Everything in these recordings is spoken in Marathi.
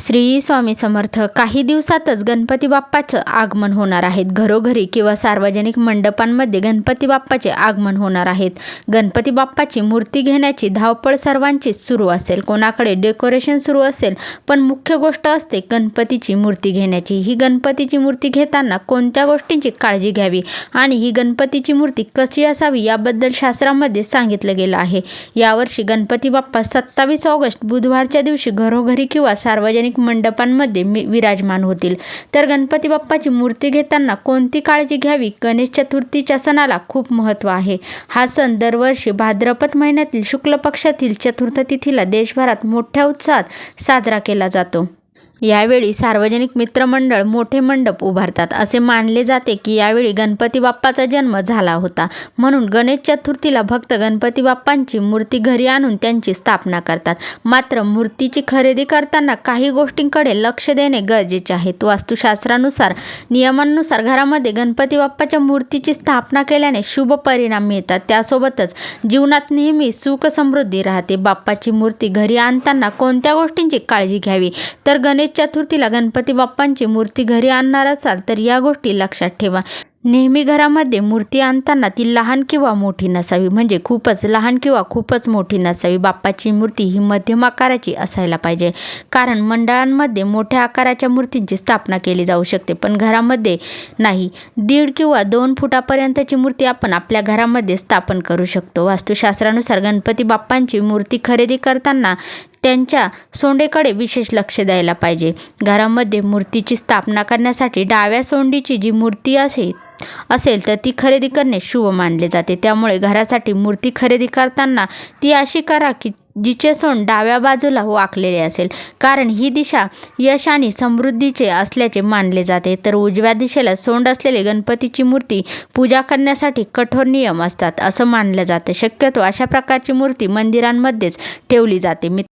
श्री स्वामी समर्थ काही दिवसातच गणपती बाप्पाचं आगमन होणार आहेत. घरोघरी किंवा सार्वजनिक मंडपांमध्ये गणपती बाप्पाचे आगमन होणार आहेत. गणपती बाप्पाची मूर्ती घेण्याची धावपळ सर्वांचीच सुरू असेल. कोणाकडे डेकोरेशन सुरू असेल पण मुख्य गोष्ट असते गणपतीची मूर्ती घेण्याची. ही गणपतीची मूर्ती घेताना कोणत्या गोष्टींची काळजी घ्यावी आणि ही गणपतीची मूर्ती कशी असावी याबद्दल शास्त्रामध्ये सांगितलं गेलं आहे. यावर्षी गणपती बाप्पा सत्तावीस ऑगस्ट बुधवारच्या दिवशी घरोघरी किंवा सार्वजनिक मंडपांमध्ये विराजमान होतील. तर गणपती बाप्पाची मूर्ती घेताना कोणती काळजी घ्यावी? गणेश चतुर्थीच्या सणाला खूप महत्त्व आहे. हा सण दरवर्षी भाद्रपद महिन्यातील शुक्ल पक्षातील चतुर्थ तिथीला देशभरात मोठ्या उत्साहात साजरा केला जातो. यावेळी सार्वजनिक मित्रमंडळ मोठे मंडप उभारतात. असे मानले जाते की यावेळी गणपती बाप्पाचा जन्म झाला होता. म्हणून गणेश चतुर्थीला भक्त गणपती बाप्पांची मूर्ती घरी आणून त्यांची स्थापना करतात. मात्र मूर्तीची खरेदी करताना काही गोष्टींकडे लक्ष देणे गरजेचे आहे. वास्तुशास्त्रानुसार नियमांनुसार घरामध्ये गणपती बाप्पाच्या मूर्तीची स्थापना केल्याने शुभ परिणाम मिळतात. त्यासोबतच जीवनात नेहमी सुख समृद्धी राहते. बाप्पाची मूर्ती घरी आणताना कोणत्या गोष्टींची काळजी घ्यावी? तर गणेश चतुर्थीला गणपती बाप्पांची मूर्ती घरी आणणार असाल तर या गोष्टी लक्षात ठेवा. नेहमी घरामध्ये मूर्ती आणताना ती लहान किंवा मोठी नसावी. म्हणजे खूपच लहान किंवा खूपच मोठी नसावी. बाप्पाची मूर्ती ही मध्यम आकाराची असायला पाहिजे. कारण मंडळांमध्ये मोठ्या आकाराच्या मूर्तींची स्थापना केली जाऊ शकते. पण घरामध्ये नाही. दीड किंवा दोन फुटापर्यंतची मूर्ती आपण आपल्या घरामध्ये स्थापन करू शकतो. वास्तुशास्त्रानुसार गणपती बाप्पांची मूर्ती खरेदी करताना त्यांच्या सोंडेकडे विशेष लक्ष द्यायला पाहिजे. घरामध्ये मूर्तीची स्थापना करण्यासाठी डाव्या सोंडीची जी मूर्ती असेल असेल तर ती खरेदी करणे शुभ मानले जाते. त्यामुळे घरासाठी मूर्ती खरेदी करताना ती अशी करा की जिचे सोंड डाव्या बाजूला वाकलेले असेल. कारण ही दिशा यश आणि समृद्धीचे असल्याचे मानले जाते. तर उजव्या दिशेला सोंड असलेले गणपतीची मूर्ती पूजा करण्यासाठी कठोर नियम असतात असं मानलं जातं. शक्यतो अशा प्रकारची मूर्ती मंदिरांमध्येच ठेवली जाते. मी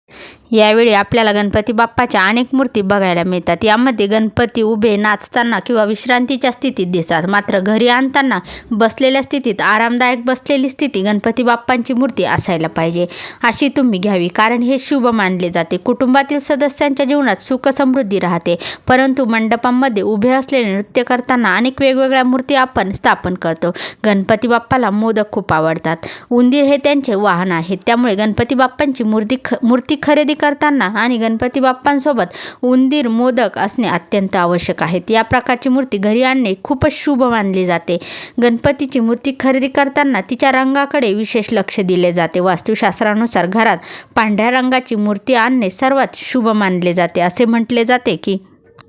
यावेळी आपल्याला गणपती बाप्पाच्या अनेक मूर्ती बघायला मिळतात. यामध्ये गणपती उभे नाचताना किंवा विश्रांतीच्या स्थितीत दिसतात. मात्र घरी आणताना बसलेल्या स्थितीत आरामदायक बसलेली स्थिती गणपती बाप्पांची मूर्ती असायला पाहिजे. अशी तुम्ही घ्यावी कारण हे शुभ मानले जाते. कुटुंबातील सदस्यांच्या जीवनात सुख समृद्धी राहते. परंतु मंडपांमध्ये उभे असलेले नृत्य करताना अनेक वेगवेगळ्या मूर्ती आपण स्थापन करतो. गणपती बाप्पाला मोदक खूप आवडतात. उंदीर हे त्यांचे वाहन आहे. त्यामुळे गणपती बाप्पांची मूर्ती ख मूर्ती खरेदी करताना आणि गणपती बाप्पांसोबत उंदीर मोदक असणे अत्यंत आवश्यक आहेत या प्रकारची मूर्ती घरी आणणे खूपच शुभ मानली जाते. गणपतीची मूर्ती खरेदी करताना तिच्या रंगाकडे विशेष लक्ष दिले जाते. वास्तुशास्त्रानुसार घरात पांढऱ्या रंगाची मूर्ती आणणे सर्वात शुभ मानले जाते. असे म्हटले जाते की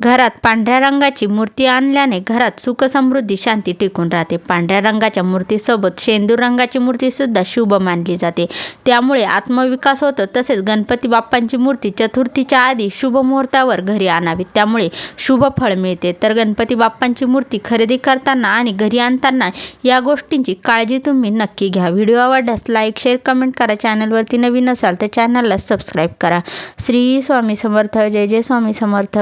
घरात पांढऱ्या रंगाची मूर्ती आणल्याने घरात सुख समृद्धी शांती टिकून राहते. पांढऱ्या रंगाच्या मूर्तीसोबत शेंदूर रंगाची मूर्तीसुद्धा शुभ मानली जाते. त्यामुळे आत्मविकास होतो. तसेच गणपती बाप्पांची मूर्ती चतुर्थीच्या आधी शुभ मुहूर्तावर घरी आणावी. त्यामुळे शुभ फळ मिळते. तर गणपती बाप्पांची मूर्ती खरेदी करताना आणि घरी आणताना या गोष्टींची काळजी तुम्ही नक्की घ्या. व्हिडिओ आवडल्यास लाईक शेअर कमेंट करा. चॅनलवरती नवीन असाल तर चॅनलला सबस्क्राईब करा. श्री स्वामी समर्थ. जय जय स्वामी समर्थ.